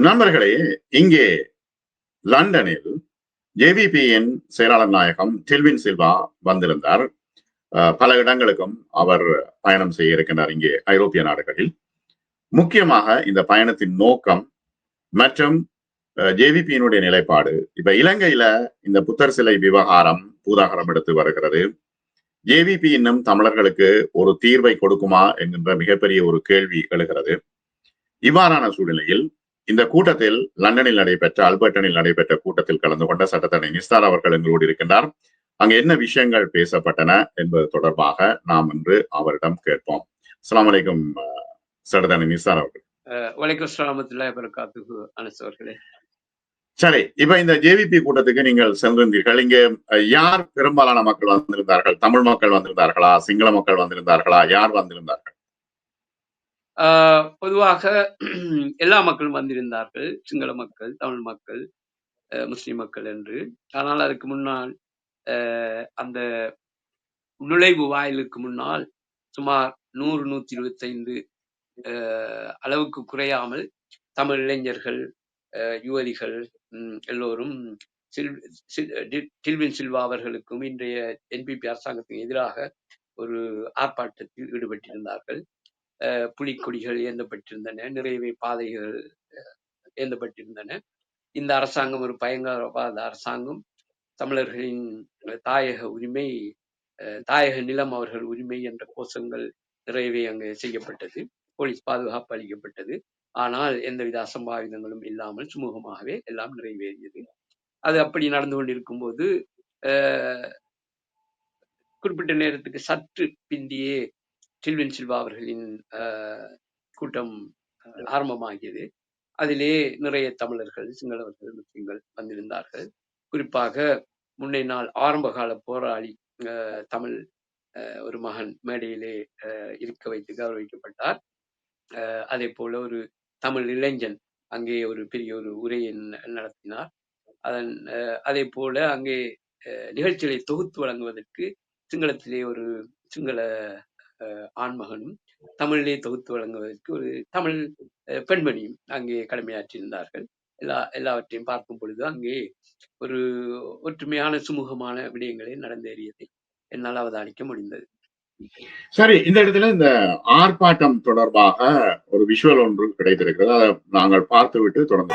நண்பர்களே இங்கே லண்டனில் ஜேவிபியின் செயலாளர் நாயகம் டில்வின் சில்வா வந்திருந்தார். அஹ், பல இடங்களுக்கும் அவர் பயணம் செய்ய இருக்கின்றார் இங்கே ஐரோப்பிய நாடுகளில். முக்கியமாக இந்த பயணத்தின் நோக்கம் மற்றும் ஜேவிபியினுடைய நிலைப்பாடு. இப்ப இலங்கையில இந்த புத்தர் சிலை விவகாரம் பூதாகரம் எடுத்து வருகிறது. ஜேவிபி இன்னும் தமிழர்களுக்கு ஒரு தீர்வை கொடுக்குமா என்கின்ற மிகப்பெரிய ஒரு கேள்வி எழுகிறது. இவ்வாறான சூழ்நிலையில் இந்த கூட்டத்தில் லண்டனில் நடைபெற்ற அல்பர்டனில் நடைபெற்ற கூட்டத்தில் கலந்து கொண்ட சட்டத்தரணி நிஸ்தார் அவர்கள் எங்களோடு இருக்கின்றார். அங்கு என்ன விஷயங்கள் பேசப்பட்டன என்பது தொடர்பாக நாம் இன்று அவரிடம் கேட்போம். அஸ்ஸலாமு அலைக்கும் அஹ், சட்டத்தரணி நிஸ்தார் அவர்கள். வலைக்கம் ஸ்லாமத்துல்லாஹி வரகாத்துஹு அனஸ் அவர்களே. சரி இப்ப இந்த ஜேவிபி கூட்டத்துக்கு நீங்கள் சென்றிருந்தீர்கள். இங்கே யார் பெரும்பாலான மக்கள் வந்திருந்தார்கள்? தமிழ் மக்கள் வந்திருந்தார்களா? சிங்கள மக்கள் வந்திருந்தார்களா? யார் வந்திருந்தார்கள்? பொதுவாக எல்லா மக்களும் வந்திருந்தார்கள். சிங்கள மக்கள் தமிழ் மக்கள் அஹ் முஸ்லிம் மக்கள் என்று. ஆனால் அதுக்கு முன்னால் அந்த நுழைவு வாயிலுக்கு முன்னால் சுமார் நூறு நூத்தி இருபத்தைந்து அஹ் அளவுக்கு குறையாமல் தமிழ் இளைஞர்கள் அஹ் யுவதிகள் எல்லோரும் டில்வின் சில்வா அவர்களுக்கும் இன்றைய என்பிபி அரசாங்கத்துக்கு எதிராக ஒரு ஆர்ப்பாட்டத்தில் ஈடுபட்டிருந்தார்கள். புலிக்கொடிகள் ஏந்தப்பட்டிருந்தன நிறையவே பாதைகள் அஹ், ஏந்தப்பட்டிருந்தன. இந்த அரசாங்கம் ஒரு பயங்கரவாத அரசாங்கம். தமிழர்களின் தாயக உரிமை அஹ், தாயக நிலம் அவர்கள் உரிமை என்ற கோஷங்கள் நிறையவே அங்கு செய்யப்பட்டது. போலீஸ் பாதுகாப்பு அளிக்கப்பட்டது. ஆனால் எந்தவித அசம்பாவிதங்களும் இல்லாமல் சுமூகமாகவே எல்லாம் நிறைவேறியது. அது அப்படி நடந்து கொண்டிருக்கும் போது குறிப்பிட்ட நேரத்துக்கு சற்று பிந்தியே டில்வின் சில்வா அவர்களின் கூட்டம் ஆரம்பமாகியது. அதிலே நிறைய தமிழர்கள் சிங்களவர்கள் முஸ்லிம்கள் வந்திருந்தார்கள். குறிப்பாக முன்னை நாள் ஆரம்பகால போராளி தமிழ் ஒரு மகன் மேடையிலே இருக்க வைத்து கௌரவிக்கப்பட்டார். அதே போல ஒரு தமிழ் இளைஞன் அங்கே ஒரு பெரிய ஒரு உரையை நடத்தினார். அதன் அதே போல அங்கே நிகழ்ச்சிகளை தொகுத்து வழங்குவதற்கு சிங்களத்திலே ஒரு சிங்கள ஆண்மகனும் தமிழிலே தொகுத்து வழங்குவதற்கு ஒரு தமிழ் பெண்மணியும் அங்கே கடமையாற்றியிருந்தார்கள். எல்லா எல்லாவற்றையும் பார்க்கும் பொழுது அங்கே ஒரு ஒற்றுமையான சுமூகமான விடயங்களை நடந்தேறியதை என்னால் அவதானிக்க முடிந்தது. சரி இந்த இடத்துல இந்த ஆர்ப்பாட்டம் தொடர்பாக ஒரு விஷுவல் ஒன்று கிடைத்திருக்கிறது. அதை நாங்கள் பார்த்துவிட்டு தொடர்ந்து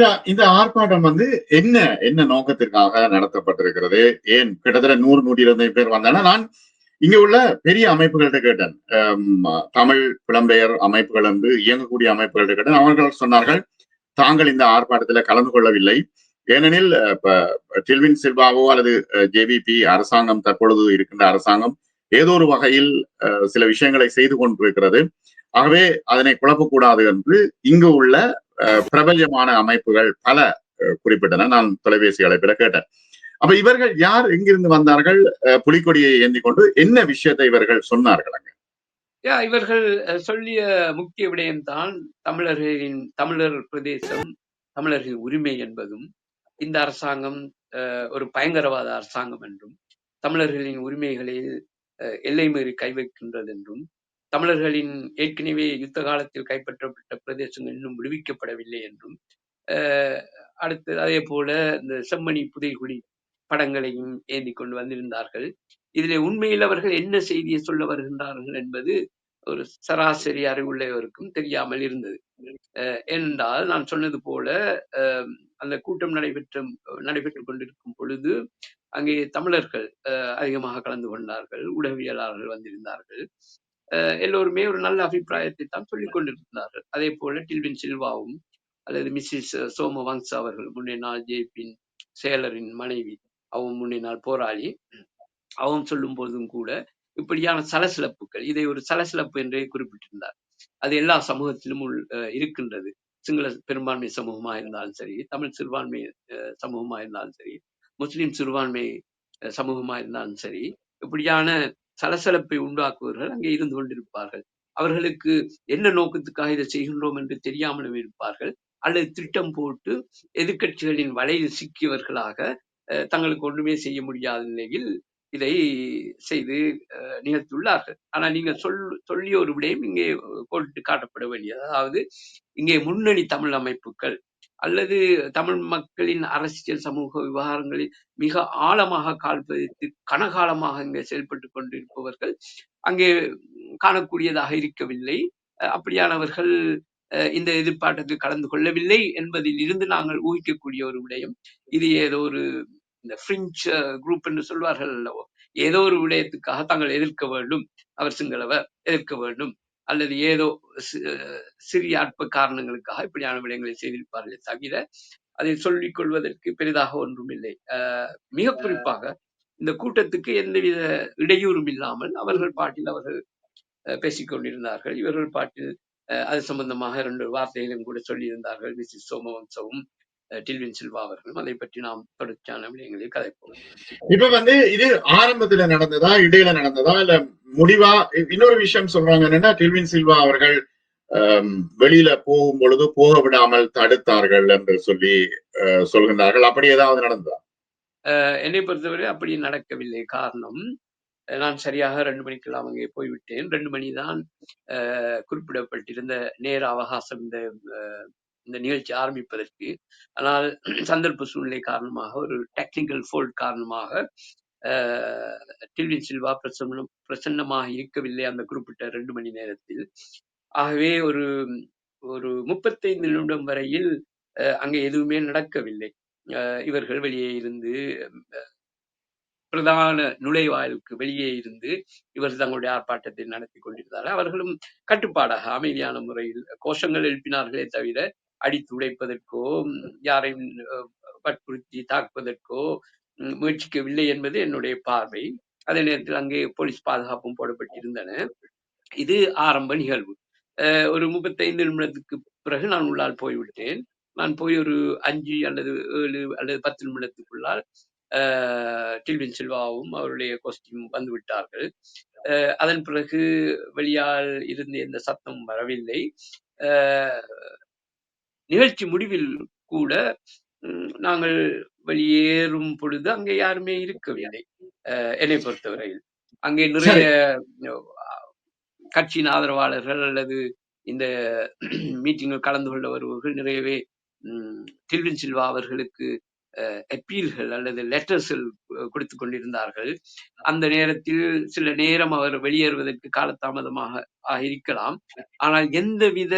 இந்த இந்த ஆர்ப்பாட்டம் வந்து என்ன என்ன நோக்கத்திற்காக நடத்தப்பட்டிருக்கிறது? ஏன் கிட்டத்தட்ட நூறு நூற்றி இருபது பேர் வந்தன நான் இங்க உள்ள பெரிய அமைப்புகள்கிட்ட கேட்டேன். தமிழ் புலம்பெயர் அமைப்புகள் என்று இயங்கக்கூடிய அமைப்புகள்கிட்ட கேட்டேன். அவர்கள் சொன்னார்கள் தாங்கள் இந்த ஆர்ப்பாட்டத்தில் கலந்து கொள்ளவில்லை. ஏனெனில் இப்ப டில்வின் சில்வாவோ அல்லது ஜேவிபி அரசாங்கம் தற்பொழுது இருக்கின்ற அரசாங்கம் ஏதோ ஒரு வகையில் சில விஷயங்களை செய்து கொண்டிருக்கிறது. ஆகவே அதனை குழப்பக்கூடாது என்று இங்கு உள்ள பிரபல்யமான அமைப்புகள் பல அஹ், குறிப்பிட்டன. நான் தொலைபேசி அழைப்பில கேட்டேன். அப்ப இவர்கள் யார் எங்கிருந்து வந்தார்கள்? அஹ், புலிக்கொடியை ஏந்தி கொண்டு என்ன விஷயத்தை இவர்கள் சொன்னார்கள் அங்க? இவர்கள் அஹ், சொல்லிய முக்கிய விடயம்தான் தமிழர்களின் தமிழர் பிரதேசம் தமிழர்களின் உரிமை என்பதும் இந்த அரசாங்கம் அஹ், ஒரு பயங்கரவாத அரசாங்கம் என்றும் தமிழர்களின் உரிமைகளில் அஹ், எல்லை மீறி கை வைக்கின்றது என்றும் தமிழர்களின் ஏற்கனவே யுத்த காலத்தில் கைப்பற்றப்பட்ட பிரதேசங்கள் இன்னும் விடுவிக்கப்படவில்லை என்றும் அஹ், அடுத்து அதே போல இந்த செம்மணி புதைகுடி படங்களையும் ஏந்தி கொண்டு வந்திருந்தார்கள். இதிலே உண்மையில் அவர்கள் என்ன செய்தியை சொல்ல வருகின்றார்கள் என்பது ஒரு சராசரி அறிவுள்ளவருக்கும் தெரியாமல் இருந்தது. அஹ் ஏனென்றால் நான் சொன்னது போல அஹ் அந்த கூட்டம் நடைபெற்ற நடைபெற்றுக் கொண்டிருக்கும் பொழுது அங்கே தமிழர்கள் அஹ் அதிகமாக கலந்து கொண்டார்கள் உளவியலாளர்கள் வந்திருந்தார்கள். எல்லோருமே ஒரு நல்ல அபிப்பிராயத்தை தான் சொல்லிக் கொண்டிருந்தார்கள். அதே போல டில்வின் சில்வாவும் அல்லது மிஸ்ஸஸ் சோமவங்ஸ் அவர்கள் முன்னே நாள் ஜேபின் செயலரின் மனைவி அவன் முன்னே நாள் போராளி அவன் சொல்லும் போதும் கூட இப்படியான சலசலப்புகள் இதை ஒரு சலசலப்பு என்றே குறிப்பிட்டிருந்தார். அது எல்லா சமூகத்திலும் உள் இருக்கின்றது. சிங்கள பெரும்பான்மை சமூகமா இருந்தாலும் சரி தமிழ் சிறுபான்மை அஹ் சமூகமா இருந்தாலும் சரி முஸ்லிம் சிறுபான்மை சமூகமா இருந்தாலும் சரி இப்படியான சலசலப்பை உண்டாக்குவர்கள் அங்கே இருந்து கொண்டிருப்பார்கள். அவர்களுக்கு என்ன நோக்கத்துக்காக இதை செய்கின்றோம் என்று தெரியாமலும் இருப்பார்கள். அல்லது திட்டம் போட்டு எதிர்க்கட்சிகளின் வலையில் சிக்கியவர்களாக அஹ், தங்களுக்கு ஒன்றுமே செய்ய முடியாத நிலையில் இதை செய்து அஹ், நிகழ்த்தியுள்ளார்கள். ஆனால் நீங்கள் சொல் சொல்லிய ஒரு விடயம் இங்கே போட்டு காட்டப்பட வேண்டியது. அதாவது இங்கே முன்னணி தமிழ் அமைப்புகள் அல்லது தமிழ் மக்களின் அரசியல் சமூக விவகாரங்களில் மிக ஆழமாக கால் பதித்து கனகாலமாக இங்கே செயல்பட்டு கொண்டிருப்பவர்கள் அங்கே காணக்கூடியதாக இருக்கவில்லை. அஹ் அப்படியானவர்கள் அஹ் இந்த எதிர்ப்பாட்டத்தில் கலந்து கொள்ளவில்லை என்பதில் இருந்து நாங்கள் ஊகிக்கக்கூடிய ஒரு விடயம். இது ஏதோ ஒரு இந்த பிரெஞ்சு குரூப் என்று சொல்வார்கள் அல்லவோ ஏதோ ஒரு விடயத்துக்காக தாங்கள் எதிர்க்க வேண்டும். அவர் சிங்களவர் எதிர்க்க வேண்டும். அல்லது ஏதோ சிறிய அற்ப காரணங்களுக்காக இப்படியான விடயங்களை செய்திருப்பார்களே தவிர அதை சொல்லிக் கொள்வதற்கு பெரிதாக ஒன்றும் இல்லை. அஹ் மிக குறிப்பாக இந்த கூட்டத்துக்கு எந்தவித இடையூறும் இல்லாமல் அவர்கள் பாட்டில் அவர்கள் அஹ், பேசிக் கொண்டிருந்தார்கள். இவர்கள் பாட்டில் அது சம்பந்தமாக இரண்டு வார்த்தைகளும் கூட சொல்லியிருந்தார்கள். மிஸ்ஸஸ் சோமவம்சவும் டில்வின் சில்வா அவர்களும் அதை பற்றி நாம் தொடர்ச்சியான விடயங்களில் கதைப்போம். இப்ப வந்து இது ஆரம்பத்துல நடந்ததா இடையில நடந்ததா இல்ல முடிவா? இன்னொரு விஷயம் சொல்றாங்க என்னன்னா டில்வின் சில்வா அவர்கள் வெளியில போகும் பொழுது போக விடாமல் தடுத்தார்கள் என்று சொல்லி அஹ், சொல்கின்றார்கள். அப்படி ஏதாவது நடந்ததா? அஹ், என்னை பொறுத்தவரை அப்படி நடக்கவில்லை. காரணம் நான் சரியாக ரெண்டு மணிக்கெல்லாம் அங்கே போய்விட்டேன். ரெண்டு மணி தான் அஹ், குறிப்பிடப்பட்டிருந்த நேர அவகாசம் இந்த இந்த நிகழ்ச்சி ஆரம்பிப்பதற்கு. ஆனால் சந்தர்ப்ப சூழ்நிலை காரணமாக ஒரு டெக்னிக்கல் ஃபோல்ட் காரணமாக அஹ், டில்வின் சில்வா பிரசன்னம் பிரசன்னமாக இருக்கவில்லை அந்த குறிப்பிட்ட ரெண்டு மணி நேரத்தில். ஆகவே ஒரு ஒரு முப்பத்தைந்து நிமிடம் வரையில் அஹ், அங்கே எதுவுமே நடக்கவில்லை. அஹ், இவர்கள் வெளியே இருந்து பிரதான நுழைவாயிலுக்கு வெளியே இருந்து இவர்கள் தங்களுடைய ஆர்ப்பாட்டத்தை நடத்தி கொண்டிருந்தார்கள். அவர்களும் கட்டுப்பாடாக அமைதியான முறையில் கோஷங்கள் எழுப்பினார்களே தவிர அடித்து உடைப்பதற்கோ யாரையும் வற்புறுத்தி தாக்குவதற்கோ முயற்சிக்கவில்லை என்பது என்னுடைய பார்வை. அதே நேரத்தில் அங்கே போலீஸ் பாதுகாப்பும் போடப்பட்டிருந்தன. இது ஆரம்ப நிகழ்வு. ஒரு முப்பத்தைந்து நிமிடத்துக்கு பிறகு நான் உள்ளால் போய்விட்டேன். நான் போய் ஒரு அஞ்சு அல்லது ஏழு அல்லது பத்து நிமிடத்துக்குள்ளால் டில்வின் சில்வாவும் அவருடைய கோஸ்டியும் வந்து விட்டார்கள். அதன் பிறகு வெளியால் இருந்து எந்த சத்தம் வரவில்லை. நிகழ்ச்சி முடிவில் கூட நாங்கள் வெளியேறும் பொழுது அங்கே யாருமே இருக்கவில்லை. என்னை பொறுத்தவரையில். அங்கே நிறைய கட்சியின் ஆதரவாளர்கள் அல்லது இந்த மீட்டிங்கில் கலந்து கொள்ள வருபவர்கள் நிறையவே டில்வின் சில்வா அவர்களுக்கு அப்பீல்கள் அல்லது லெட்டர்ஸ்கள் கொடுத்து கொண்டிருந்தார்கள். அந்த நேரத்தில் சில நேரம் அவர் வெளியேறுவதற்கு காலதாமதமாக ஆக இருக்கலாம். ஆனால் எந்தவித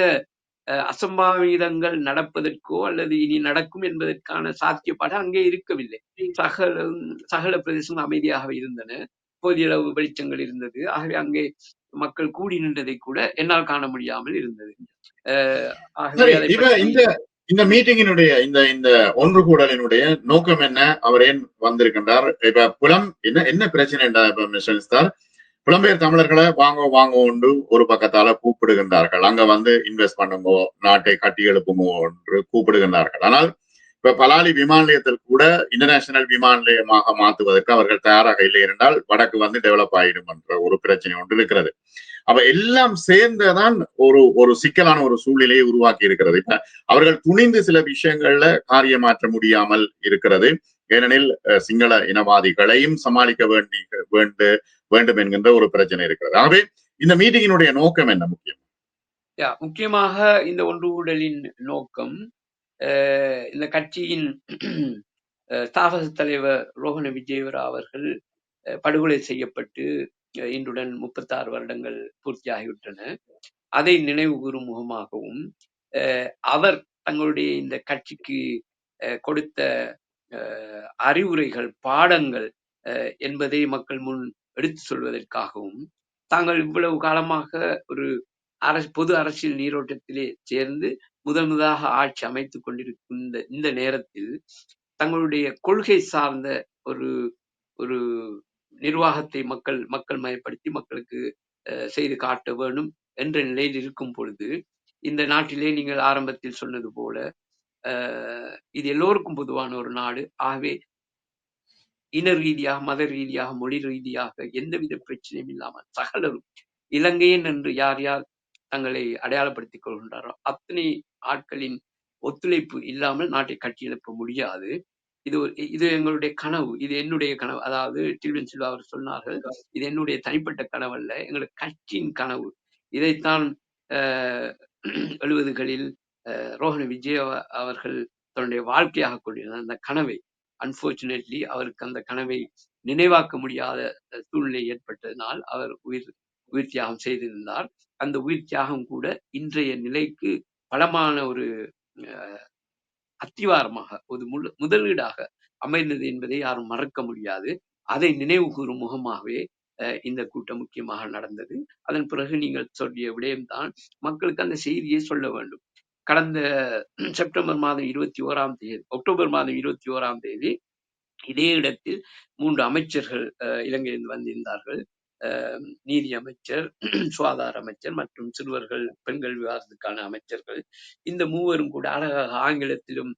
அசம்பாவிதங்கள் நடப்பதற்கோ அல்லது இனி நடக்கும் என்பதற்கான சாத்தியப்பாடு அங்கே இருக்கவில்லை. சகல சகல பிரதேசங்கள் அமைதியாகவே இருந்தன. போதிய அளவு வெளிச்சங்கள் இருந்தது. ஆகவே அங்கே மக்கள் கூடி நின்றதை கூட என்னால் காண முடியாமல் இருந்தது. இந்த இந்த மீட்டிங்கினுடைய இந்த இந்த ஒன்று கூடலினுடைய நோக்கம் என்ன? அவர் ஏன் வந்திருக்கின்றார்? இப்ப புலம் என்ன என்ன பிரச்சனை இப்ப மிஸ்டர் புலம்பெயர் தமிழர்களை வாங்க வாங்க உண்டு ஒரு பக்கத்தால கூப்பிடுகின்றார்கள். அங்க வந்து இன்வெஸ்ட் பண்ணுங்கோ நாட்டை கட்டி எழுப்புங்கோ என்று கூப்பிடுகின்றார்கள். ஆனால் இப்ப பலாலி விமான நிலையத்தில் கூட இன்டர்நேஷனல் விமான நிலையமாக மாற்றுவதற்கு அவர்கள் தயாராக இல்லை என்றால் வடக்கு வந்து டெவலப் ஆயிடும் என்ற ஒரு பிரச்சனை ஒன்று இருக்கிறது. அப்ப எல்லாம் சேர்ந்ததான் ஒரு ஒரு சிக்கலான ஒரு சூழ்நிலையை உருவாக்கி இருக்கிறது. இப்ப அவர்கள் துணிந்து சில விஷயங்கள்ல காரியம் மாற்ற முடியாமல் இருக்கிறது. ஏனெனில் சிங்கள இனவாதிகளையும் சமாளிக்க வேண்டி வேண்டு வேண்டும் என்கின்ற ஒரு பிரச்சனை இருக்கிறது. ஆகவே இந்த மீட்டிங்கினுடைய நோக்கம் என்ன முக்கியம்? யா, முக்கியமாக இந்த ஒன்றுகூடலின் நோக்கம். இந்த கட்சியின் அஹ், தலைவர் ரோஹன விஜயவரா அவர்கள் அஹ், படுகொலை செய்யப்பட்டு இன்றுடன் முப்பத்தாறு வருடங்கள் பூர்த்தியாகிவிட்டன. அதை நினைவு கூறும் முகமாகவும் அஹ், அவர் தங்களுடைய இந்த கட்சிக்கு அஹ், கொடுத்த அஹ், அறிவுரைகள் பாடங்கள் அஹ், என்பதை மக்கள் முன் எடுத்து சொல்வதற்காகவும் தாங்கள் இவ்வளவு காலமாக ஒரு அரசு பொது அரசியல் நீரோட்டத்திலே சேர்ந்து முதல் முதலாக ஆட்சி அமைத்துக் கொண்டிருக்கும் இந்த நேரத்தில் தங்களுடைய கொள்கை சார்ந்த ஒரு ஒரு நிர்வாகத்தை மக்கள் மக்கள் மயப்படுத்தி மக்களுக்கு அஹ், செய்து காட்ட வேண்டும் என்ற நிலையில் இருக்கும் பொழுது இந்த நாட்டிலே நீங்கள் ஆரம்பத்தில் சொன்னது போல அஹ், இது எல்லோருக்கும் பொதுவான ஒரு நாடு. ஆகவே இன ரீதியாக மத ரீதியாக மொழி ரீதியாக எந்தவித பிரச்சனையும் இல்லாமல் சகலரும் இலங்கையன் என்று யார் யார் தங்களை அடையாளப்படுத்திக் கொள்கின்றாரோ அத்தனை ஆட்களின் ஒத்துழைப்பு இல்லாமல் நாட்டை கட்டியெழுப்ப முடியாது. இது ஒரு இது எங்களுடைய கனவு. இது என்னுடைய கனவு. அதாவது டில்வின் சில்வா அவர் சொன்னார்கள் இது என்னுடைய தனிப்பட்ட கனவு அல்ல எங்களுடைய கட்சியின் கனவு. இதைத்தான் எழுபதுகளில் அஹ், விஜய் அவர்கள் தன்னுடைய வாழ்க்கையாக கொண்டிருந்தார். அந்த கனவை அன்பார்ச்சுனேட்லி அவருக்கு அந்த கனவை நினைவாக்க முடியாத சூழ்நிலை ஏற்பட்டதனால் அவர் உயிர் உயிர் தியாகம் செய்திருந்தார். அந்த உயிர் தியாகம் கூட இன்றைய நிலைக்கு பலமான ஒரு அஹ், அத்திவாரமாக ஒரு முழு- முதலீடாக அமைந்தது என்பதை யாரும் மறக்க முடியாது. அதை நினைவு கூறும் முகமாகவே அஹ், இந்த கூட்டம் முக்கியமாக நடந்தது. அதன் பிறகு நீங்கள் சொல்லிய விடயம்தான் மக்களுக்கு அந்த செய்தியை சொல்ல வேண்டும். கடந்த செப்டம்பர் மாதம் இருபத்தி ஓராம் தேதி அக்டோபர் மாதம் இருபத்தி ஓராம் தேதி இதே இடத்தில் மூன்று அமைச்சர்கள் அஹ், வந்திருந்தார்கள். நீதி அமைச்சர் சுகாதார அமைச்சர் மற்றும் சிறுவர்கள் பெண்கள் விவகாரத்துக்கான அமைச்சர்கள் இந்த மூவரும் கூட அழகாக ஆங்கிலத்திலும்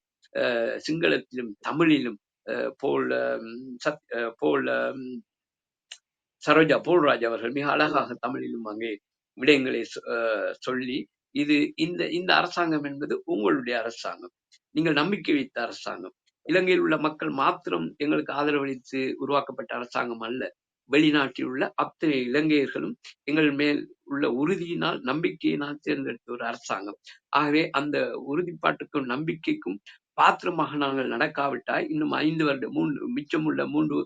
சிங்களத்திலும் தமிழிலும் அஹ், போல் சத் போல் சரோஜா போல்ராஜ் அவர்கள் மிக அழகாக தமிழிலும் அங்கே விடயங்களை சொ- சொல்லி இது இந்த இந்த அரசாங்கம் என்பது உங்களுடைய அரசாங்கம். நீங்கள் நம்பிக்கை வைத்த அரசாங்கம். இலங்கையில் உள்ள மக்கள் மாத்திரம் எங்களுக்கு ஆதரவளித்து உருவாக்கப்பட்ட அரசாங்கம் அல்ல. வெளிநாட்டில் உள்ள அத்தனை இலங்கையர்களும் எங்கள் மேல் உள்ள உறுதியினால் நம்பிக்கையினால் தேர்ந்தெடுத்த ஒரு அரசாங்கம். ஆகவே அந்த உறுதிப்பாட்டுக்கும் நம்பிக்கைக்கும் பாத்திரமாக நாங்கள் நடக்காவிட்டால் இன்னும் ஐந்து வருடம் மூன்று மிச்சமுள்ள மூன்று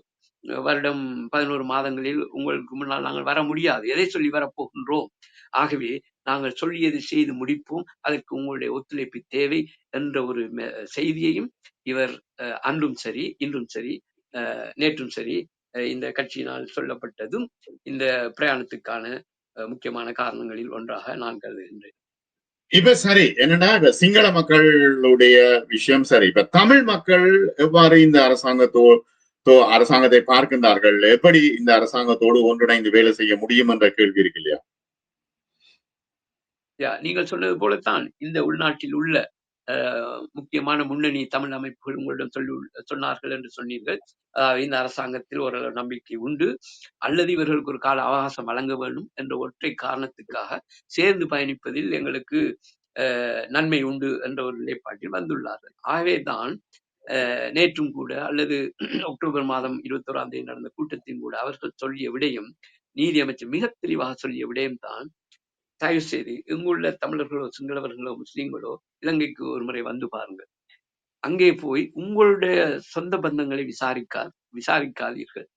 வருடம் பதினோரு மாதங்களில் உங்களுக்கு முன்னால் நாங்கள் வர முடியாது. எதை சொல்லி வரப்போகின்றோம்? ஆகவே நாங்கள் சொல்லியது செய்து முடிப்போம். அதற்கு உங்களுடைய ஒத்துழைப்பு தேவை என்ற ஒரு செய்தியையும் இவர் அஹ், அன்றும் சரி இன்றும் சரி அஹ், நேற்றும் சரி இந்த கட்சியினால் சொல்லப்பட்டதும் இந்த பிரயாணத்துக்கான முக்கியமான காரணங்களில் ஒன்றாக நான் கருதுகின்றேன். இப்ப சரி என்னன்னா இப்ப சிங்கள மக்களுடைய விஷயம் சரி. இப்ப தமிழ் மக்கள் எவ்வாறு இந்த அரசாங்கத்தோ அரசாங்கத்தை பார்க்கின்றார்கள்? எப்படி இந்த அரசாங்கத்தோடு ஒன்றிணைந்து வேலை செய்ய முடியும் என்ற கேள்வி இருக்கு இல்லையா? நீங்கள் சொன்னது போலத்தான் இந்த உள்நாட்டில் உள்ள முக்கியமான முன்னணி தமிழ் அமைப்புகள் உங்களிடம் சொல்லி சொன்னார்கள் என்று சொன்னீர்கள். அதாவது இந்த அரசாங்கத்தில் ஒரு நம்பிக்கை உண்டு. அல்லது இவர்களுக்கு ஒரு கால அவகாசம் வழங்க வேண்டும் என்ற ஒற்றை காரணத்துக்காக சேர்ந்து பயணிப்பதில் எங்களுக்கு நன்மை உண்டு என்ற ஒரு நிலைப்பாட்டில் வந்துள்ளார்கள். ஆகவே தான் நேற்றும் கூட அல்லது அக்டோபர் மாதம் இருபத்தோராம் தேதி நடந்த கூட்டத்தின் கூட அவர்கள் சொல்லிய விடயம் நீதி அமைச்சர் மிக தெளிவாக சொல்லிய விடயம்தான் தயவு செய்து இங்குள்ள தமிழர்களோ சிங்களவர்களோ முஸ்லீம்களோ இலங்கைக்கு ஒரு முறை வந்து பாருங்கள் அங்கே போய் உங்களுடைய சொந்த பந்தங்களை விசாரிக்கா விசாரிக்காதீர்கள்.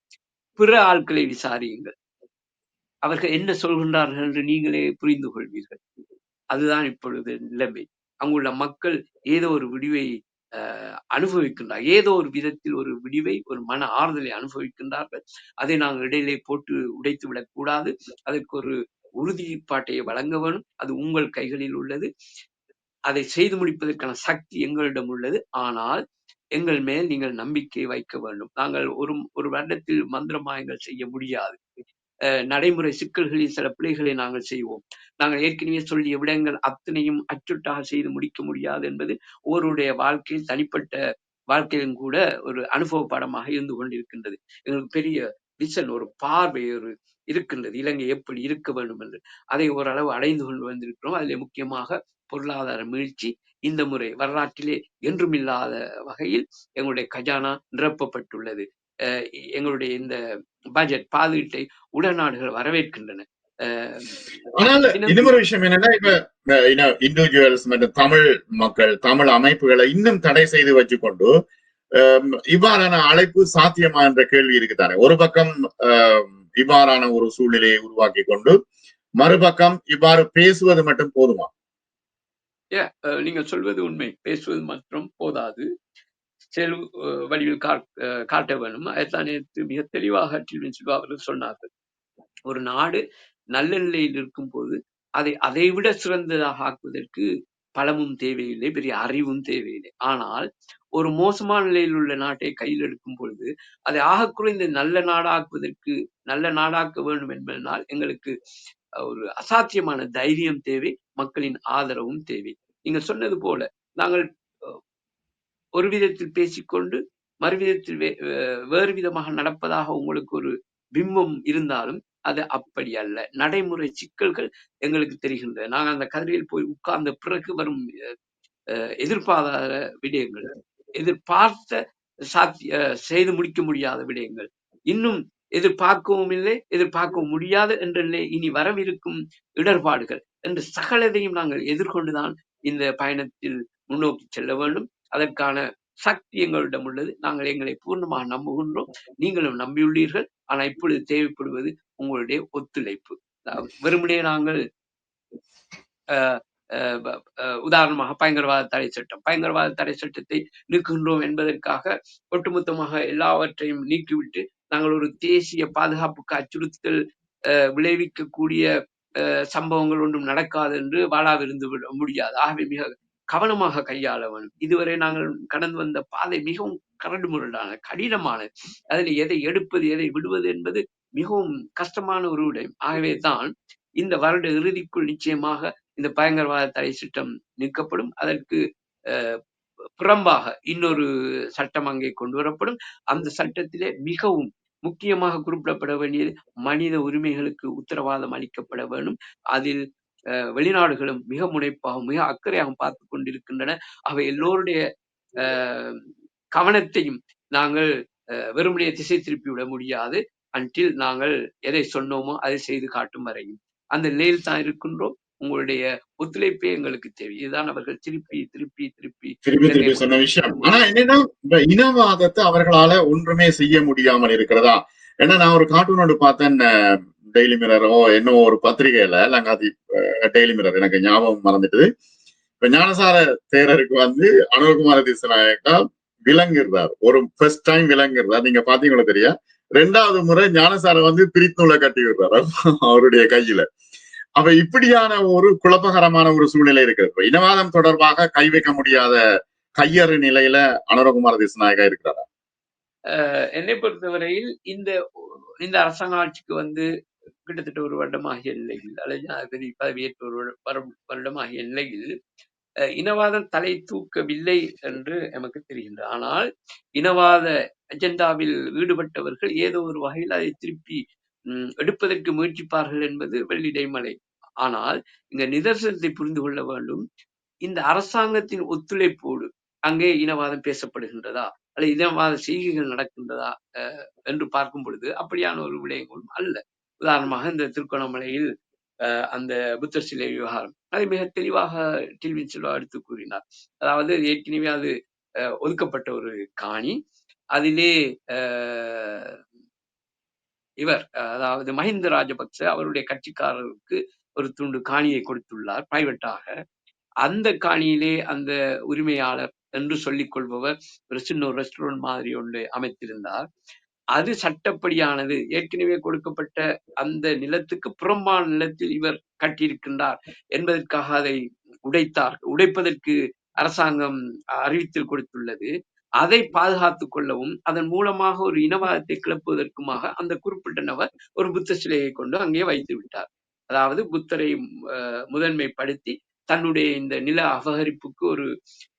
பிற ஆட்களை விசாரியுங்கள். அவர்கள் என்ன சொல்கின்றார்கள் என்று நீங்களே புரிந்து கொள்வீர்கள். அதுதான் இப்பொழுது நிலைமை. அங்குள்ள மக்கள் ஏதோ ஒரு விடிவை அஹ், அனுபவிக்கின்றார். ஏதோ ஒரு விதத்தில் ஒரு விடிவை ஒரு மன ஆறுதலை அனுபவிக்கின்றார்கள். அதை நாங்கள் இடையிலே போட்டு உடைத்து விடக்கூடாது அதற்கு ஒரு உறுதிப்பாட்டை வழங்க வேண்டும் அது உங்கள் கைகளில் உள்ளது. அதை செய்து முடிப்பதற்கான சக்தி எங்களிடம் உள்ளது. ஆனால் எங்கள் மேல் நீங்கள் நம்பிக்கை வைக்க வேண்டும். நாங்கள் ஒரு ஒரு வருடத்தில் மந்திரமாயங்கள் செய்ய முடியாது. அஹ் நடைமுறை சிக்கல்களில் சில பிழைகளை நாங்கள் செய்வோம். நாங்கள் ஏற்கனவே சொல்லிய விடயங்கள் அத்தனையும் அச்சுட்டாக செய்து முடிக்க முடியாது என்பது ஒருவருடைய வாழ்க்கையில் தனிப்பட்ட வாழ்க்கையிலும் கூட ஒரு அனுபவ பாடமாக இருந்து கொண்டிருக்கின்றது. எங்களுக்கு பெரிய விசன் ஒரு பார்வை ஒரு இருக்கின்றது. இலங்கை எப்படி இருக்க வேண்டும் என்று. அதை ஓரளவு அடைந்து கொண்டு வந்திருக்கிறோம். அதிலே முக்கியமாக பொருளாதார மீழ்ச்சி இந்த முறை வரலாற்றிலே என்றும் இல்லாத வகையில் எங்களுடைய கஜானா நிரப்பப்பட்டுள்ளது. எங்களுடைய இந்த பட்ஜெட் பாதுகாட்டை உடனாடுகள் வரவேற்கின்றன. ஆனால் இன்னொரு விஷயம் என்னன்னா இப்ப இண்டிவிஜுவல்ஸ் மற்றும் தமிழ் மக்கள் தமிழ் அமைப்புகளை இன்னும் தடை செய்து வச்சுக்கொண்டு இவ்வாறான அழைப்பு சாத்தியமா என்ற கேள்வி இருக்குதானே ஒரு பக்கம் அஹ், இவ்வாறான ஒரு சூழ்நிலையை உருவாக்கி கொண்டு மறுபக்கம் இவ்வாறு பேசுவது மட்டும் போதுமா? நீங்க சொல்வது உண்மை. பேசுவது மற்றும் போதாது. செயல் அஹ் வடிவில் காட்- அஹ் காட்ட வேண்டும்? அதுதான் நேற்று மிக தெளிவாக டில்வின் சில்வா அவர்கள் சொன்னார்கள். ஒரு நாடு நல்ல நிலையில் இருக்கும் போது அதை அதை விட சிறந்ததாக ஆக்குவதற்கு பலமும் தேவையில்லை பெரிய அறிவும் தேவையில்லை. ஆனால் ஒரு மோசமான நிலையில் உள்ள நாட்டை கையில் எடுக்கும் பொழுது அதை ஆக நல்ல நாடாக்குவதற்கு நல்ல நாடாக்க வேண்டும் என்பதனால் எங்களுக்கு ஒரு அசாத்தியமான தைரியம் தேவை மக்களின் ஆதரவும் தேவை. நீங்க சொன்னது போல நாங்கள் ஒரு விதத்தில் பேசிக்கொண்டு மறுவிதத்தில் வே- வேறு விதமாக நடப்பதாக உங்களுக்கு ஒரு பிம்பம் இருந்தாலும் அது அப்படி அல்ல. நடைமுறை சிக்கல்கள் எங்களுக்கு தெரிகின்றன. நாங்கள் அந்த கதிரையில் போய் உட்கார்ந்த பிறகு வரும் அஹ், எதிர்பாராத விடயங்கள். எதிர்பார்த்த சாத்திய அஹ், செய்து முடிக்க முடியாத விடயங்கள். இன்னும் எதிர்பார்க்கவும் இல்லை எதிர்பார்க்கவும் முடியாது என்ற நிலை இனி வரவிருக்கும் இடர்பாடுகள் என்று சகலதையும் நாங்கள் எதிர்கொண்டுதான் இந்த பயணத்தில் முன்னோக்கி செல்ல வேண்டும். அதற்கான சக்தி எங்களிடம் உள்ளது. நாங்கள் எங்களை பூர்ணமாக நம்புகின்றோம். நீங்களும் நம்பியுள்ளீர்கள். ஆனால் இப்பொழுது தேவைப்படுவது உங்களுடைய ஒத்துழைப்பு. வெறுமனே நாங்கள் அஹ், உதாரணமாக பயங்கரவாத தடை சட்டம். பயங்கரவாத தடை சட்டத்தை நீக்குகின்றோம் என்பதற்காக ஒட்டுமொத்தமாக எல்லாவற்றையும் நீக்கிவிட்டு நாங்கள் ஒரு தேசிய பாதுகாப்புக்கு அச்சுறுத்தல் அஹ், விளைவிக்கக்கூடிய அஹ், சம்பவங்கள் ஒன்றும் நடக்காது என்று வாழாவிருந்து விட முடியாது. ஆகவே மிக கவனமாக கையாள வேண்டும். இதுவரை நாங்கள் கடந்து வந்த பாதை மிகவும் கரடு முரடான கடினமான அதில் எதை எடுப்பது எதை விடுவது என்பது மிகவும் கஷ்டமான ஒரு விடயம். ஆகவே தான் இந்த வருட இறுதிக்குள் நிச்சயமாக இந்த பயங்கரவாத தடை சட்டம் நீக்கப்படும். அதற்கு அஹ், புறம்பாக இன்னொரு சட்டம் அங்கே கொண்டு வரப்படும். அந்த சட்டத்திலே மிகவும் முக்கியமாக குறிப்பிடப்பட வேண்டியது மனித உரிமைகளுக்கு உத்தரவாதம் அளிக்கப்பட வேண்டும் அதில் அஹ், வெளிநாடுகளும் மிக முனைப்பாகவும் மிக அக்கறையாகவும் பார்த்து கொண்டிருக்கின்றன. அவை எல்லோருடைய அஹ், கவனத்தையும் நாங்கள் அஹ், திசை திருப்பி விட முடியாது. அன்றில் நாங்கள் எதை சொன்னோமோ அதை செய்து காட்டும் வரையும். அந்த நிலையில் தான் இருக்கின்றோம். உங்களுடைய ஒத்துழைப்பே எங்களுக்கு தேவை. இதுதான் அவர்கள் திருப்பி திருப்பி திருப்பி திருப்பி திருப்பி சொன்ன விஷயம். ஆனா என்னன்னா இந்த இனவாதத்தை அவர்களால ஒன்றுமே செய்ய முடியாமல் இருக்கிறதா? ஏன்னா நான் ஒரு கார்ட்டூன் ஒன்று பார்த்தேன் டெய்லி மிரரோ என்னோ ஒரு பத்திரிகையில லங்காதி டெய்லி மிரர் எனக்கு ஞாபகம் மறந்துட்டு இப்ப ஞானசார தேரருக்கு வந்து அனுகுமார திசநாயக்கா விளங்குறார். ஒரு ஃபர்ஸ்ட் டைம் விளங்குறார். நீங்க பாத்தீங்களோ தெரியா? ரெண்டாவது முறை ஞானசார வந்து பிரித்தூளை கட்டி விடுறாரு. அவருடைய கையில. அப்ப இப்படியான ஒரு குழப்பகரமான ஒரு சூழ்நிலை இருக்கு. இப்ப இனவாதம் தொடர்பாக கை வைக்க முடியாத கையறு நிலையில அனுரகுமார தேசநாயகா இருக்கிறாரா? என்னை பொறுத்தவரையில் இந்த இந்த அரசாங்க ஆட்சிக்கு வந்து கிட்டத்தட்ட ஒரு வருடமாகிய நிலையில் அல்லது ஜனாதிபதி பதவியேற்ற ஒரு வரும் வருடமாகிய நிலையில் அஹ் இனவாதம் தலை தூக்கவில்லை என்று நமக்கு தெரிகின்றது. ஆனால் இனவாத அஜெண்டாவில் ஈடுபட்டவர்கள் ஏதோ ஒரு வகையில் அதை திருப்பி எடுப்பதற்கு முயற்சிப்பார்கள் என்பது வெள்ளிடைமலை ஆனால் இங்க நிதர்சனத்தை புரிந்து கொள்ள வேண்டும். இந்த அரசாங்கத்தின் ஒத்துழைப்போடு அங்கே இனவாதம் பேசப்படுகின்றதா? அல்லது இனவாத செய்கைகள் நடக்கின்றதா? அஹ், என்று பார்க்கும் பொழுது அப்படியான ஒரு விடயங்களும் அல்ல. உதாரணமாக இந்த திருக்கோணமலையில் அஹ், அந்த புத்தர் சிலை விவகாரம். அதை மிக தெளிவாக டில்வின் செல்வா எடுத்து கூறினார். அதாவது ஏற்கனவே அது அஹ், ஒதுக்கப்பட்ட ஒரு காணி. அதிலே இவர் அதாவது மஹிந்த ராஜபக்ச அவருடைய கட்சிக்காரருக்கு ஒரு துண்டு காணியை கொடுத்துள்ளார் பிரைவேட்டாக அந்த காணியிலே அந்த உரிமையாளர் என்று சொல்லிக் கொள்பவர் ஒரு சின்ன ஒரு ரெஸ்டாரண்ட் மாதிரி ஒன்று அமைத்திருந்தார். அது சட்டப்படியானது. ஏற்கனவே கொடுக்கப்பட்ட அந்த நிலத்துக்கு புறம்பான நிலத்தில் இவர் கட்டியிருக்கின்றார் என்பதற்காக அதை உடைத்தார் உடைப்பதற்கு அரசாங்கம் அறிவித்தல் கொடுத்துள்ளது. அதை பாதுகாத்துக் கொள்ளவும் அதன் மூலமாக ஒரு இனவாதத்தை கிளப்புவதற்குமாக அந்த குறிப்பிட்ட நபர் ஒரு புத்த சிலையை கொண்டு அங்கே வைத்து விட்டார். அதாவது புத்தரை முதன்மைப்படுத்தி தன்னுடைய இந்த நில அபகரிப்புக்கு ஒரு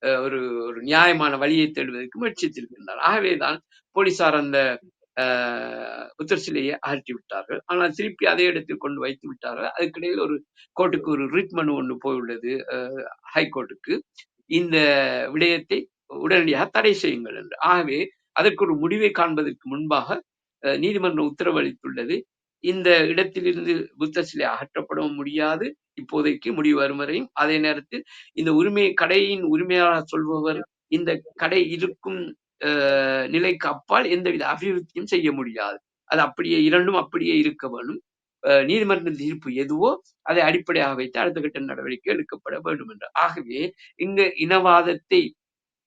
அஹ், ஒரு ஒரு நியாயமான வழியை தேடுவதற்கு முயற்சித்திருக்கின்றார். ஆகவேதான் போலீசார் அந்த புத்தர் சிலையை அகற்றி விட்டார்கள். ஆனால் திருப்பி அதே இடத்தில் கொண்டு வைத்து விட்டார்கள். அதுக்கிடையில் ஒரு கோர்ட்டுக்கு ஒரு ரிட் மனு ஒன்று போயுள்ளது ஹைகோர்ட்டுக்கு. இந்த விடயத்தை உடனடியாக தடை செய்யுங்கள் என்று. ஆகவே அதற்கு ஒரு முடிவை காண்பதற்கு முன்பாக நீதிமன்றம் உத்தரவளித்துள்ளது. இந்த இடத்திலிருந்து புத்த சிலை அகற்றப்படவும் முடியாது. இப்போதைக்கு முடிவு வரும் வரையும் அதே நேரத்தில் இந்த உரிமை கடையின் உரிமையாளர் சொல்பவர் இந்த கடை இருக்கும் அஹ், நிலைக்கு அப்பால் எந்தவித அபிவிருத்தியும் செய்ய முடியாது. அது அப்படியே இரண்டும் அப்படியே இருக்க வேண்டும். அஹ், நீதிமன்ற தீர்ப்பு எதுவோ அதை அடிப்படையாக வைத்து அடுத்த கட்ட நடவடிக்கை எடுக்கப்பட வேண்டும் என்று. ஆகவே இங்கு இனவாதத்தை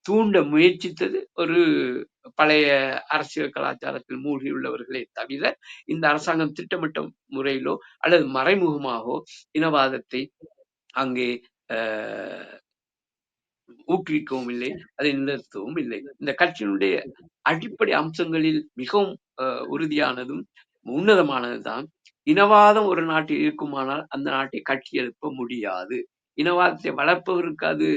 தூண்ட முயற்சித்தது ஒரு பழைய அரசியல் கலாச்சாரத்தில் மூழ்கியுள்ளவர்களே தவிர இந்த அரசாங்கம் திட்டமிட்ட முறையிலோ அல்லது மறைமுகமாகவோ இனவாதத்தை அங்கே ஊக்குவிக்கவும் இல்லை அதை நிறுத்தவும் இல்லை. இந்த கட்சியினுடைய அடிப்படை அம்சங்களில் மிகவும் அஹ், உறுதியானதும் உன்னதமானதுதான் இனவாதம் ஒரு நாட்டில் இருக்குமானால் அந்த நாட்டை கட்டி எழுப்ப முடியாது. இனவாதத்தை வளர்ப்பவருக்கு அது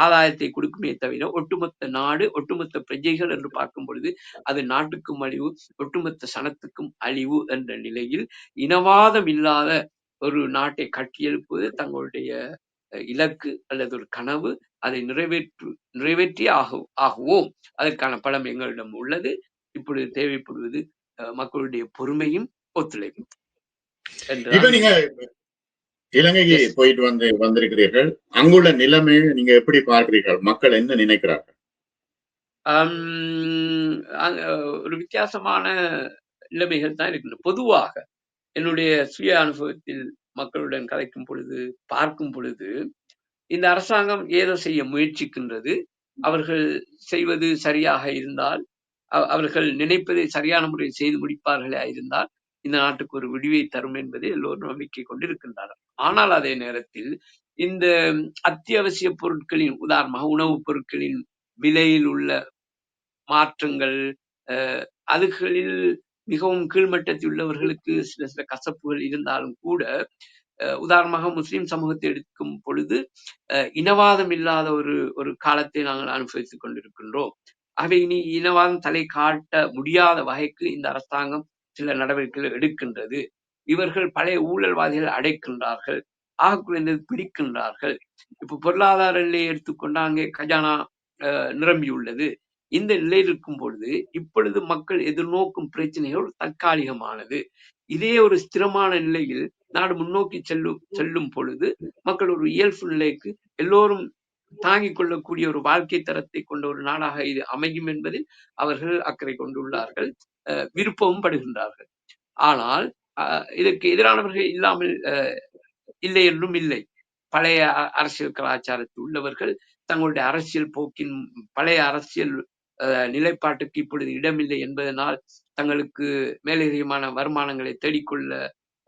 ஆதாயத்தை கொடுக்குமே தவிர ஒட்டுமொத்த நாடு ஒட்டுமொத்த பிரஜைகள் என்று பார்க்கும் பொழுது அது நாட்டுக்கும் அழிவு ஒட்டுமொத்த சனத்துக்கும் அழிவு என்ற நிலையில் இனவாதம் இல்லாத ஒரு நாட்டை கட்டியெழுப்புவது தங்களுடைய இலக்கு அல்லது ஒரு கனவு. அதை நிறைவேற்று நிறைவேற்றி ஆகும் ஆகுவோம். அதற்கான பலம் எங்களிடம் உள்ளது. இப்பொழுது தேவைப்படுவது அஹ், மக்களுடைய பொறுமையும் ஒத்துழைப்பும். என்று இலங்கைக்கு போயிட்டு வந்து வந்திருக்கிறீர்கள். அங்குள்ள நிலைமையை நீங்க எப்படி பார்க்கிறீர்கள்? மக்கள் என்ன நினைக்கிறார்கள்? ஒரு வித்தியாசமான நிலைமைகள் தான் இருக்கின்றன பொதுவாக என்னுடைய சுய அனுபவத்தில் மக்களுடன் கலைக்கும் பொழுது பார்க்கும் பொழுது இந்த அரசாங்கம் ஏதோ செய்ய முயற்சிக்கின்றது. அவர்கள் செய்வது சரியாக இருந்தால் அவ- அவர்கள் நினைப்பதை சரியான முறையில் செய்து முடிப்பார்களே இருந்தால் இந்த நாட்டுக்கு ஒரு விடிவை தரும் என்பதை எல்லோரும் நம்பிக்கை கொண்டிருக்கின்றனர். ஆனால் அதே நேரத்தில் இந்த அத்தியாவசிய பொருட்களின் உதாரணமாக உணவுப் பொருட்களின் விலையில் உள்ள மாற்றங்கள் அஹ், அதுகளில் மிகவும் கீழ்மட்டத்தில் உள்ளவர்களுக்கு சில சில கசப்புகள் இருந்தாலும் கூட அஹ், உதாரணமாக முஸ்லிம் சமூகத்தை எடுக்கும் பொழுது அஹ், இனவாதம் இல்லாத ஒரு ஒரு காலத்தை நாங்கள் அனுபவித்துக் கொண்டிருக்கின்றோம். ஆகவே இனி இனவாதம் தலை காட்ட முடியாத வகைக்கு இந்த அரசாங்கம் சில நடவடிக்கைகள் எடுக்கின்றது. இவர்கள் பழைய ஊழல்வாதிகள் அடைக்கின்றார்கள் ஆக குறைந்தது பிடிக்கின்றார்கள். இப்ப பொருளாதார நிலையை எடுத்துக்கொண்டா அங்கே கஜானா அஹ், நிரம்பியுள்ளது. இந்த நிலையில் இருக்கும் பொழுது இப்பொழுது மக்கள் எதிர்நோக்கும் பிரச்சனைகள் தற்காலிகமானது. இதே ஒரு ஸ்திரமான நிலையில் நாடு முன்னோக்கி செல்லும் செல்லும் பொழுது மக்கள் ஒரு இயல்பு நிலைக்கு எல்லோரும் தாங்கிக் கொள்ளக்கூடிய ஒரு வாழ்க்கை தரத்தை கொண்ட ஒரு நாடாக இது அமையும் என்பதில் அவர்கள் அக்கறை கொண்டுள்ளார்கள். அஹ் விருப்பமும் படுகின்றார்கள். ஆனால் இதற்கு எதிரானவர்கள் இல்லாமல் அஹ், இல்லை என்றும் இல்லை. பழைய அ- அரசியல் கலாச்சாரத்தில் உள்ளவர்கள் தங்களுடைய அரசியல் போக்கின் பழைய அரசியல் அஹ், நிலைப்பாட்டுக்கு இப்பொழுது இடமில்லை என்பதனால் தங்களுக்கு மேலதிகமான வருமானங்களை தேடிக்கொள்ள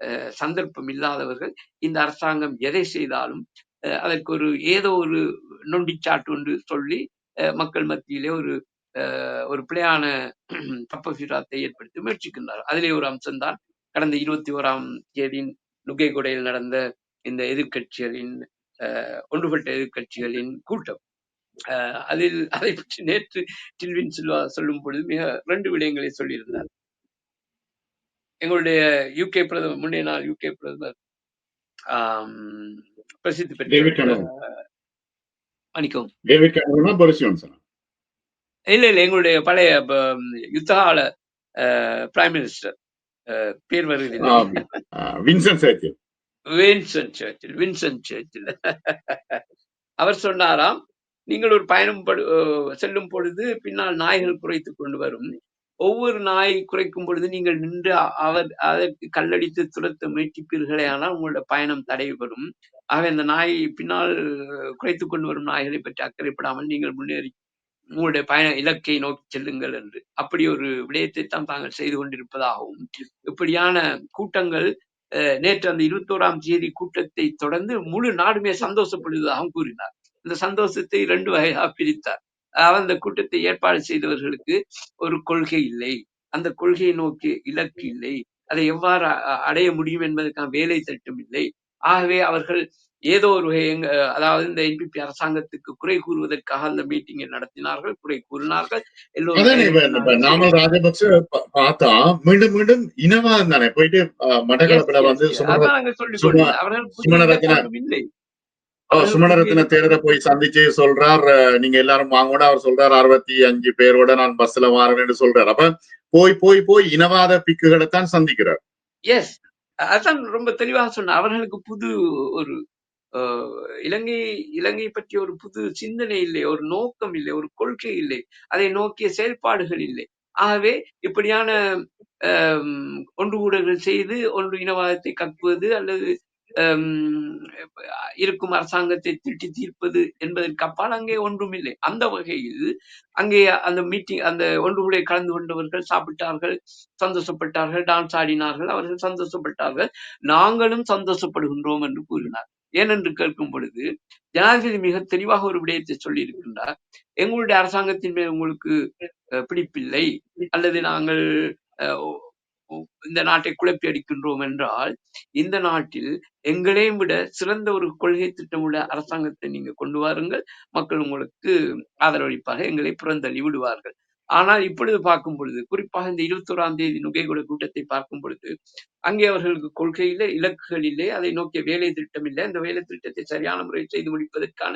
அஹ், சந்தர்ப்பம் இல்லாதவர்கள் இந்த அரசாங்கம் எதை செய்தாலும் அஹ், அதற்கு ஒரு ஏதோ ஒரு நொண்டிச்சாட்டு ஒன்று சொல்லி அஹ், மக்கள் மத்தியிலே ஒரு அஹ், ஒரு பிழையான தப்பபிராத்தை ஏற்படுத்தி முயற்சிக்கின்றார் அதிலே ஒரு அம்சம்தான் கடந்த இருபத்தி ஓராம் தேதி நுகைகொடையில் நடந்த இந்த எதிர்க்கட்சிகளின் அஹ், ஒன்றுபட்ட எதிர்க்கட்சிகளின் கூட்டம். அதில் அதை பற்றி நேற்று டில்வின் சில்வா சொல்லும் பொழுது மிக ரெண்டு விடயங்களை சொல்லியிருந்தார். எங்களுடைய யூகே பிரதமர் முன்னைய நாள் யூகே பிரதமர் பிரசித்தி பெற்ற மன்னிக்கவும். இல்ல இல்ல எங்களுடைய பழைய யுத்தகால பிரைம் மினிஸ்டர். ஆ, Vincent Churchill. Winston Churchill Winston Churchill. அவர் சொன்னாராம் நீங்கள் ஒரு பயணம் செல்லும் பொழுது பின்னால் நாய்கள் குறைத்து கொண்டு வரும். ஒவ்வொரு நாய் குறைக்கும் பொழுது நீங்கள் நின்று அவர் அதற்கு கல்லடித்து துரத்த முயற்சிப்பீர்களே ஆனால் உங்களுடைய பயணம் தடைபடும். ஆக இந்த நாய் பின்னால் குறைத்து கொண்டு வரும் நாய்களை பற்றி அக்கறைப்படாமல் நீங்கள் முன்னேறி உங்களுடைய பயண இலக்கை நோக்கி செல்லுங்கள் என்று. அப்படி ஒரு விடயத்தை தான் தாங்கள் செய்து கொண்டிருப்பதாகவும் இப்படியான கூட்டங்கள் அஹ், நேற்று அந்த இருபத்தோராம் தேதி கூட்டத்தை தொடர்ந்து முழு நாடுமே சந்தோஷப்படுவதாகவும் கூறினார். இந்த சந்தோஷத்தை இரண்டு வகையாக பிரித்தார். அந்த கூட்டத்தை ஏற்பாடு செய்தவர்களுக்கு ஒரு கொள்கை இல்லை. அந்த கொள்கையை நோக்கி இலக்கு இல்லை. அதை எவ்வாறு அடைய முடியும் என்பதற்கான வேலை திட்டம் இல்லை. ஆகவே அவர்கள் ஏதோ ஒரு வகை எங்க அதாவது இந்த என்பிபி அரசாங்கத்துக்கு குறை கூறுவதற்காக அந்த மீட்டிங்கை நடத்தினார்கள் குறை கூறினார்கள். எல்லோரும் நாமல் ராஜபக்ச பார்த்தா மீண்டும் மீண்டும் இனவாதம் தானே போயிட்டு எஸ் வந்து அவர்கள் இல்லை. சுமணரத்ன தேரரை போய் சந்திச்சு சொல்றார் நீங்க எல்லாரும் வாங்கோட அவர் சொல்றார் அறுபத்தி அஞ்சு பேரோட நான் பஸ்ல வாரேன்னு சொல்றார். அப்ப போய் போய் போய் இனவாத பிக்குகளை தான் சந்திக்கிறார் எஸ் அதான் ரொம்ப தெளிவாக சொன்ன அவர்களுக்கு புது ஒரு இலங்கை இலங்கை பற்றிய ஒரு புது சிந்தனை இல்லை ஒரு நோக்கம் இல்லை ஒரு கொள்கை இல்லை அதை நோக்கிய செயல்பாடுகள் இல்லை. ஆகவே இப்படியான ஒன்று கூடல்கள் செய்து ஒன்று இனவாதத்தை கக்குவது அல்லது இருக்கும் அரசாங்கத்தை திட்டி தீர்ப்பது என்பதற்கு அப்பால் அங்கே ஒன்றும் இல்லை. அந்த வகையில் அங்கே அந்த மீட்டிங் அந்த ஒன்று கூட கலந்து கொண்டவர்கள் சாப்பிட்டார்கள் சந்தோஷப்பட்டார்கள் டான்ஸ் ஆடினார்கள் அவர்கள் சந்தோஷப்பட்டார்கள். நாங்களும் சந்தோஷப்படுகின்றோம் என்று கூறினார் ஏனென்று கேட்கும் பொழுது ஜனாதிபதி மிக தெளிவாக ஒரு விடயத்தை சொல்லி இருக்கின்றார் எங்களுடைய அரசாங்கத்தின் மேல் உங்களுக்கு பிடிப்பில்லை. அல்லது நாங்கள் அஹ், இந்த நாட்டை குழப்பி அடிக்கின்றோம் என்றால் இந்த நாட்டில் எங்களையும் விட சிறந்த ஒரு கொள்கை திட்டமுள்ள அரசாங்கத்தை நீங்க கொண்டு வாருங்கள். மக்கள் உங்களுக்கு ஆதரவளிப்பாக எங்களை புறந்தள்ளி விடுவார்கள். ஆனால் இப்பொழுது பார்க்கும் பொழுது குறிப்பாக இந்த இருபத்தோராம் தேதி நுகைகுட கூட்டத்தை பார்க்கும் பொழுது அங்கே அவர்களுக்கு கொள்கையிலே இலக்குகள் இல்லை அதை நோக்கிய வேலை திட்டம் இல்லை அந்த வேலை திட்டத்தை சரியான முறையில் செய்து முடிப்பதற்கான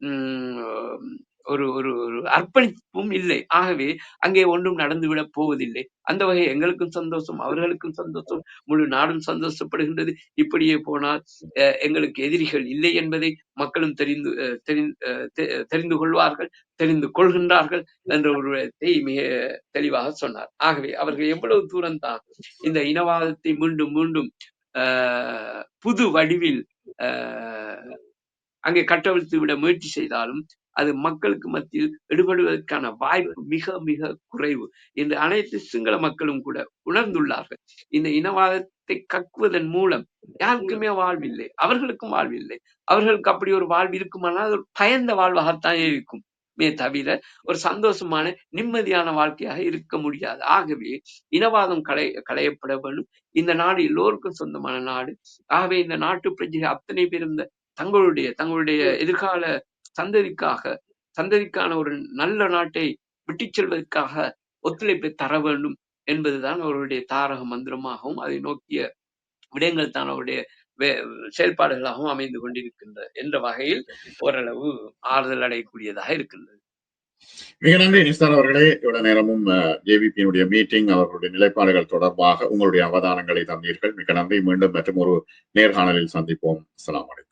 உம், ஒரு ஒரு ஒரு அர்ப்பணிப்பும் இல்லை. ஆகவே அங்கே ஒன்றும் நடந்துவிடப் போவதில்லை. அந்த வகை எங்களுக்கும் சந்தோஷம் அவர்களுக்கும் சந்தோஷம் முழு நாடும் சந்தோஷப்படுகின்றது. இப்படியே போனால் அஹ், எங்களுக்கு எதிரிகள் இல்லை என்பதை மக்களும் தெரிந்து அஹ், தெரிந்து அஹ், தெ- தெரிந்து கொள்வார்கள் தெரிந்து கொள்கின்றார்கள் என்ற ஒரு விடயத்தை மிக தெளிவாக சொன்னார். ஆகவே அவர்கள் எவ்வளவு தூரம் தான் இந்த இனவாதத்தை மீண்டும் மீண்டும் ஆஹ், புது வடிவில் அஹ் அங்கே கட்டவிழ்த்து விட முயற்சி செய்தாலும் அது மக்களுக்கு மத்தியில் எடுபடுவதற்கான வாய்ப்பு மிக மிக குறைவு. என்று அனைத்து சிங்கள மக்களும் கூட உணர்ந்துள்ளார்கள். இந்த இனவாதத்தை கக்குவதன் மூலம் யாருக்குமே வாழ்வில்லை அவர்களுக்கும் வாழ்வில்லை. அவர்களுக்கு அப்படி ஒரு வாழ்வு இருக்குமானால் அது ஒரு பயந்த வாழ்வாகத்தான் இருக்கும். மே தவிர ஒரு சந்தோஷமான நிம்மதியான வாழ்க்கையாக இருக்க முடியாது. ஆகவே இனவாதம் களை களையப்பட வேண்டும் இந்த நாடு எல்லோருக்கும் சொந்தமான நாடு. ஆகவே இந்த நாட்டு பிரஜைகள் அத்தனை பேர் இந்த தங்களுடைய தங்களுடைய எதிர்கால சந்ததிக்காக சந்ததிக்கான ஒரு நல்ல நாட்டை விட்டுச் செல்வதற்காக ஒத்துழைப்பை தர வேண்டும் என்பதுதான் அவருடைய தாரக மந்திரமாகவும் அதை நோக்கிய விடயங்கள் தான் அவருடைய செயல்பாடுகளாகவும் அமைந்து கொண்டிருக்கின்ற என்ற வகையில் ஓரளவு ஆறுதல் அடையக்கூடியதாக இருக்கின்றது. மிக நன்றி நிஸ்தார் அவர்களே. இவ்வளவு நேரமும் ஜேவிபியினுடைய மீட்டிங் அவர்களுடைய நிலைப்பாடுகள் தொடர்பாக உங்களுடைய அவதானங்களை தந்தீர்கள். மிக நன்றி. மீண்டும் மற்றும் ஒரு நேர்காணலில் சந்திப்போம். அஸ்ஸலாமு அலைக்கும்.